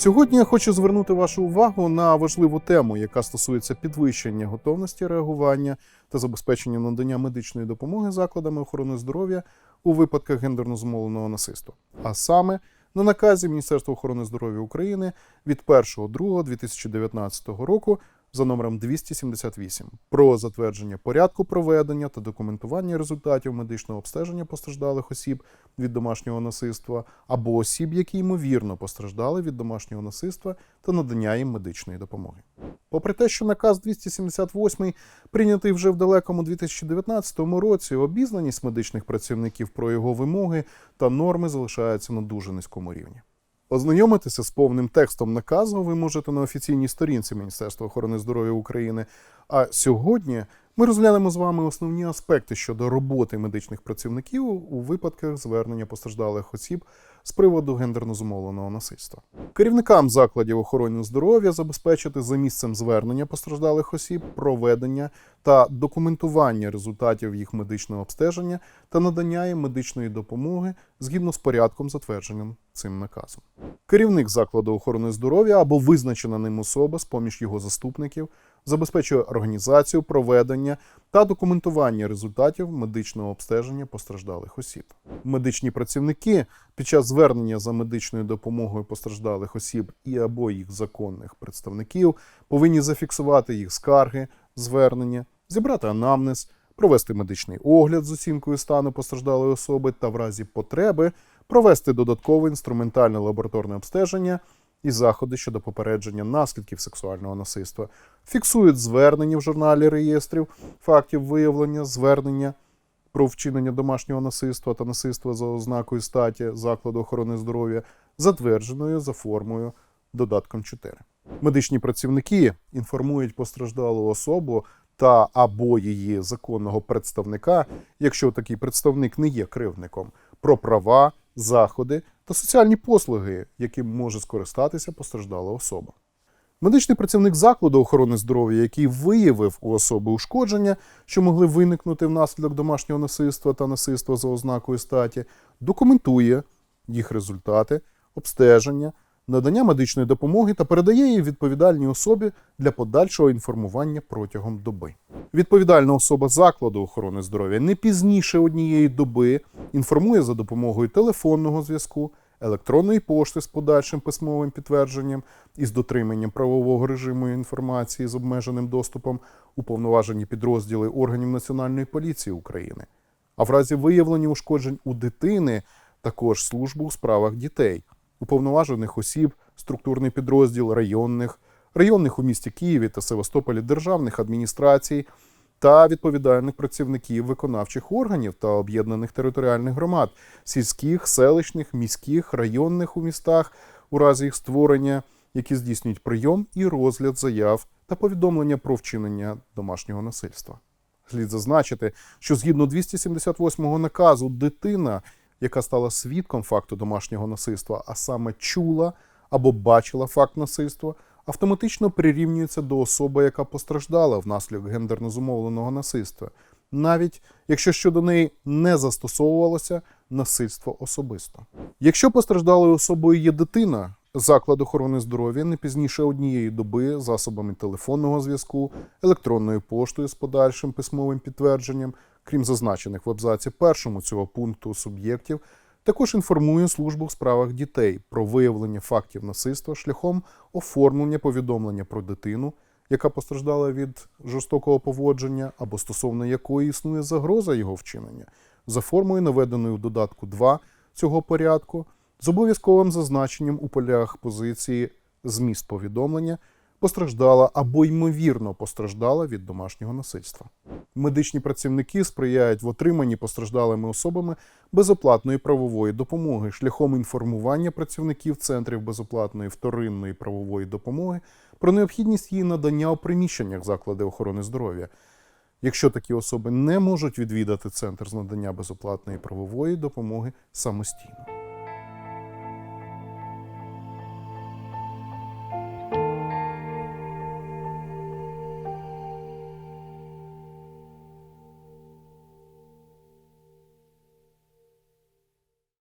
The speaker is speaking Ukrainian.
Сьогодні я хочу звернути вашу увагу на важливу тему, яка стосується підвищення готовності реагування та забезпечення надання медичної допомоги закладами охорони здоров'я у випадках гендерно зумовленого насильства. А саме на наказі Міністерства охорони здоров'я України від 1.2.2019 року за номером 278 про затвердження порядку проведення та документування результатів медичного обстеження постраждалих осіб від домашнього насильства або осіб, які ймовірно постраждали від домашнього насильства та надання їм медичної допомоги. Попри те, що наказ 278 прийнятий вже в далекому 2019 році, обізнаність медичних працівників про його вимоги та норми залишається на дуже низькому рівні. Ознайомитися з повним текстом наказу ви можете на офіційній сторінці Міністерства охорони здоров'я України. А сьогодні ми розглянемо з вами основні аспекти щодо роботи медичних працівників у випадках звернення постраждалих осіб з приводу гендерно зумовленого насильства. Керівникам закладів охорони здоров'я забезпечити за місцем звернення постраждалих осіб проведення та документування результатів їх медичного обстеження та надання їм медичної допомоги згідно з порядком, затвердженим цим наказом. Керівник закладу охорони здоров'я або визначена ним особа з поміж його заступників забезпечує організацію, проведення та документування результатів медичного обстеження постраждалих осіб. Медичні працівники під час звернення за медичною допомогою постраждалих осіб і або їх законних представників повинні зафіксувати їх скарги, звернення, зібрати анамнез, провести медичний огляд з оцінкою стану постраждалої особи та в разі потреби провести додаткове інструментальне лабораторне обстеження і заходи щодо попередження наслідків сексуального насильства, фіксують звернення в журналі реєстрів фактів виявлення, звернення про вчинення домашнього насильства та насильства за ознакою статі закладу охорони здоров'я, затвердженою за формою додатком 4. Медичні працівники інформують постраждалу особу та або її законного представника, якщо такий представник не є кривдником, про права, заходи та соціальні послуги, яким може скористатися постраждала особа. Медичний працівник закладу охорони здоров'я, який виявив у особи ушкодження, що могли виникнути внаслідок домашнього насильства та насильства за ознакою статі, документує їх результати, обстеження, надання медичної допомоги та передає її відповідальній особі для подальшого інформування протягом доби. Відповідальна особа закладу охорони здоров'я не пізніше однієї доби інформує за допомогою телефонного зв'язку, електронної пошти з подальшим письмовим підтвердженням і з дотриманням правового режиму інформації з обмеженим доступом уповноважені підрозділи органів Національної поліції України. А в разі виявлення ушкоджень у дитини також службу у справах дітей, уповноважених осіб, структурний підрозділ районних, районних у місті Києві та Севастополі державних адміністрацій та відповідальних працівників виконавчих органів та об'єднаних територіальних громад, сільських, селищних, міських, районних у містах у разі їх створення, які здійснюють прийом і розгляд заяв та повідомлення про вчинення домашнього насильства. Слід зазначити, що згідно 278 наказу дитина, яка стала свідком факту домашнього насильства, а саме чула або бачила факт насильства, автоматично прирівнюється до особи, яка постраждала внаслідок гендерно зумовленого насильства, навіть якщо щодо неї не застосовувалося насильство особисто. Якщо постраждалою особою є дитина, заклад охорони здоров'я не пізніше однієї доби засобами телефонного зв'язку, електронною поштою з подальшим письмовим підтвердженням, крім зазначених в абзаці першому цього пункту суб'єктів, також інформує службу в справах дітей про виявлення фактів насильства шляхом оформлення повідомлення про дитину, яка постраждала від жорстокого поводження або стосовно якої існує загроза його вчинення, за формою, наведеною в додатку 2 цього порядку, з обов'язковим зазначенням у полях позиції зміст повідомлення постраждала або ймовірно постраждала від домашнього насильства. Медичні працівники сприяють в отриманні постраждалими особами безоплатної правової допомоги шляхом інформування працівників центрів безоплатної вторинної правової допомоги про необхідність її надання у приміщеннях заклади охорони здоров'я. Якщо такі особи не можуть відвідати центр з надання безоплатної правової допомоги самостійно.